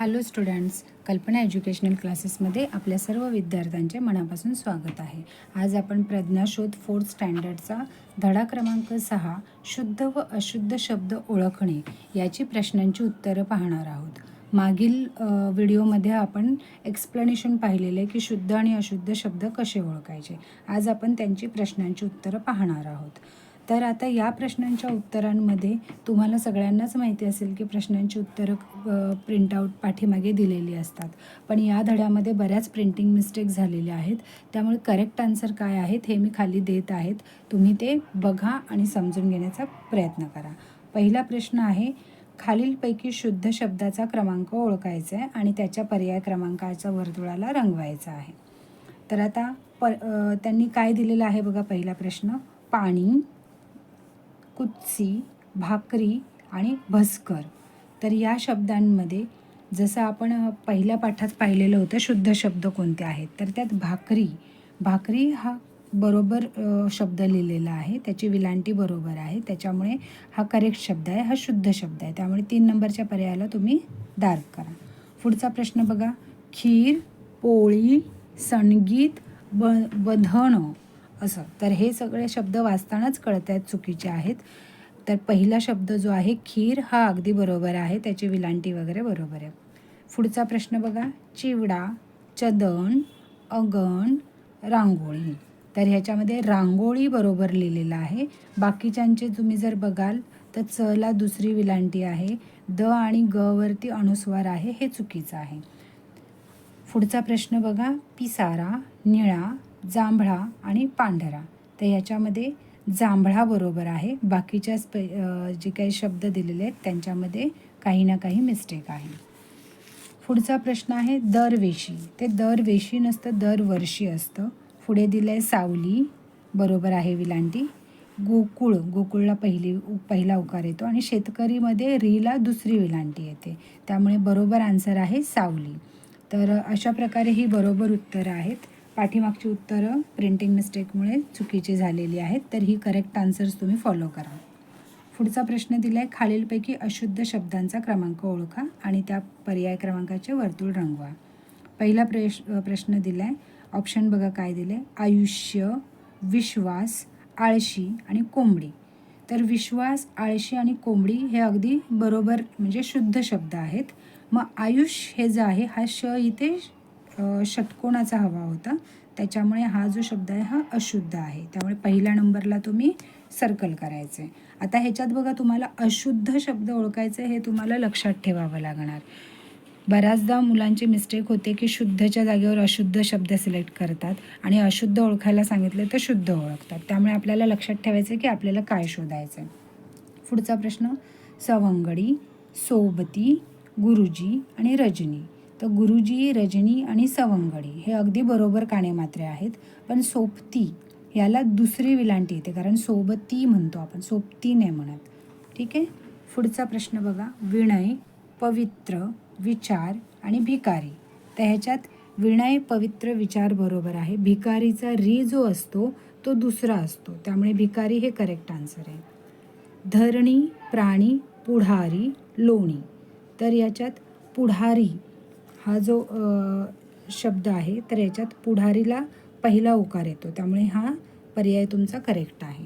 Hello students Kalpana educational क्लासेसमध्ये आपल्या सर्व विद्यार्थ्यांचे मनापासून स्वागत आहे. आज आपण प्रज्ञाशोध फोर्थ स्टँडर्डचा धडा क्रमांक सहा शुद्ध व अशुद्ध शब्द ओळखणे याची प्रश्नांची उत्तरं पाहणार आहोत. मागील व्हिडिओमध्ये आपण एक्सप्लेनेशन पाहिलेले की शुद्ध आणि अशुद्ध शब्द कसे ओळखायचे. आज आपण त्यांची प्रश्नांची उत्तरं पाहणार आहोत. तर आता या प्रश्नांच्या उत्तरांमध्ये तुम्हाला सगळ्यांनाच माहिती असेल की प्रश्नांची उत्तरं प्रिंटआउट पाठीमागे दिलेली असतात. पण या धड्यामध्ये बऱ्याच प्रिंटिंग मिस्टेक झालेल्या आहेत. त्यामुळे करेक्ट आन्सर काय आहेत हे मी खाली देत आहेत. तुम्ही ते बघा आणि समजून घेण्याचा प्रयत्न करा. पहिला प्रश्न आहे खालीलपैकी शुद्ध शब्दाचा क्रमांक ओळखायचा आहे आणि त्याच्या पर्याय क्रमांकाच्या वर्तुळाला रंगवायचा आहे. तर आता प त्यांनी काय दिलेलं आहे बघा पहिला प्रश्न. पाणी. कुत्सी भाकरी आणि भस्कर. तर या शब्दांमध्ये जसं आपण पहिल्या पाठात पाहिलेलं होतं शुद्ध शब्द कोणते आहेत? तर त्यात भाकरी भाकरी हा बरोबर शब्द लिहिलेला आहे. त्याची विलांटी बरोबर आहे. त्याच्यामुळे हा करेक्ट शब्द आहे हा शुद्ध शब्द आहे. त्यामुळे तीन नंबरच्या पर्यायाला तुम्ही डार्क करा. पुढचा प्रश्न बघा. खीर पोळी संगीत ब बधणं. असं. तर हे सगळे शब्द वाचतानाच कळत आहेत चुकीचे आहेत. तर पहिला शब्द जो आहे खीर हा अगदी बरोबर आहे त्याची विलांटी वगैरे बरोबर आहे. पुढचा प्रश्न बघा चिवडा चदन अगण रांगोळी. तर ह्याच्यामध्ये रांगोळी बरोबर लिहिलेलं आहे. बाकीच्यांचे तुम्ही जर बघाल तर चला दुसरी विलांटी आहे. द आणि ग वरती अनुस्वार आहे हे चुकीचं आहे. पुढचा प्रश्न बघा पिसारा निळा जांभळा आणि पांढरा. तर ह्याच्यामध्ये जांभळा बरोबर आहे. बाकीच्या स्पे जे काही शब्द दिलेले आहेत त्यांच्यामध्ये काही ना काही मिस्टेक आहे. पुढचा प्रश्न आहे दरवेशी. ते दरवेशी नसतं दरवर्षी असतं. पुढे दिलं आहे सावली. बरोबर आहे विलांटी. गोकुळ. गोकुळला पहिली पहिला उकार येतो आणि शेतकरीमध्ये रीला दुसरी विलांटी येते. त्यामुळे बरोबर आन्सर आहे सावली. तर अशा प्रकारे ही बरोबर उत्तरं आहेत. पाठीमागची उत्तरं प्रिंटिंग मिस्टेकमुळे चुकीची झालेली आहेत. तर ही करेक्ट आन्सर्स तुम्ही फॉलो करा. पुढचा प्रश्न दिला आहे खालीलपैकी अशुद्ध शब्दांचा क्रमांक ओळखा आणि त्या पर्याय क्रमांकाचे वर्तुळ रंगवा. पहिला प्रश प्रश्न दिला आहे ऑप्शन बघा काय दिले. आयुष्य विश्वास आळशी आणि कोंबडी. तर विश्वास आळशी आणि कोंबडी हे अगदी बरोबर म्हणजे शुद्ध शब्द आहेत. मग आयुष हे जे आहे हा श इथे षटकोणाचा हवा होता. त्याच्यामुळे हा जो शब्द आहे हा अशुद्ध आहे. त्यामुळे पहिल्या नंबरला तुम्ही सर्कल करायचं आहे आता ह्याच्यात बघा तुम्हाला अशुद्ध शब्द ओळखायचे हे तुम्हाला लक्षात ठेवावं लागणार. बऱ्याचदा मुलांची मिस्टेक होते की शुद्धच्या जागेवर अशुद्ध शब्द सिलेक्ट करतात आणि अशुद्ध ओळखायला सांगितले तर शुद्ध ओळखतात. त्यामुळे आपल्याला लक्षात ठेवायचं की आपल्याला काय शोधायचं आहे पुढचा प्रश्न सवंगडी सोबती गुरुजी आणि रजनी. तर गुरुजी रजनी आणि सवंगडी हे अगदी बरोबर कानेमात्रे आहेत. पण सोबती याला दुसरी विलांटी येते कारण सोबती म्हणतो आपण सोबती नाही म्हणत. ठीक आहे? पुढचा प्रश्न बघा. विनय पवित्र विचार आणि भिकारी. तर ह्याच्यात विनय पवित्र विचार बरोबर आहे. भिकारीचा री जो असतो तो दुसरा असतो. त्यामुळे भिकारी हे करेक्ट आन्सर आहे. धरणी प्राणी पुढारी लोणी. तर याच्यात पुढारी हा जो शब्द आहे तर याच्यात पुढारीला पहिला उकार येतो. त्यामुळे हा पर्याय तुमचा करेक्ट आहे.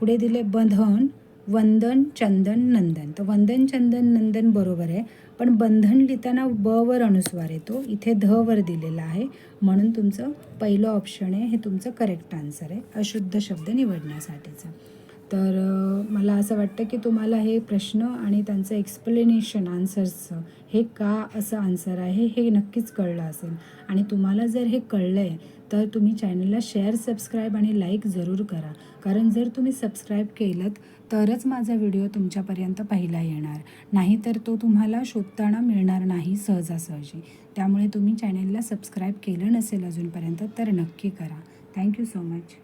पुढे दिले बंधन वंदन चंदन नंदन. तर वंदन चंदन नंदन बरोबर आहे. पण बंधन लिहिताना ब वर अनुस्वार येतो. इथे ध वर दिलेला आहे. म्हणून तुमचं पहिलं ऑप्शन आहे. हे तुमचं करेक्ट आन्सर आहे. अशुद्ध शब्द निवडण्यासाठीचं. तर मला असं वाटतं की तुम्हाला हे प्रश्न आणि त्यांचं एक्सप्लेनेशन आन्सर्सचं हे का असं आन्सर आहे हे नक्कीच कळलं असेल. आणि तुम्हाला जर हे कळलं आहे तर तुम्ही चॅनलला शेअर सबस्क्राईब आणि लाईक जरूर करा. कारण जर तुम्ही सबस्क्राईब केलं तरच माझा व्हिडिओ तुमच्यापर्यंत पाहिला येणार. नाहीतर तो तुम्हाला शोधताना मिळणार नाही सहजासहजी. त्यामुळे तुम्ही चॅनलला सबस्क्राईब केलं नसेल अजूनपर्यंत तर नक्की करा. Thank you so much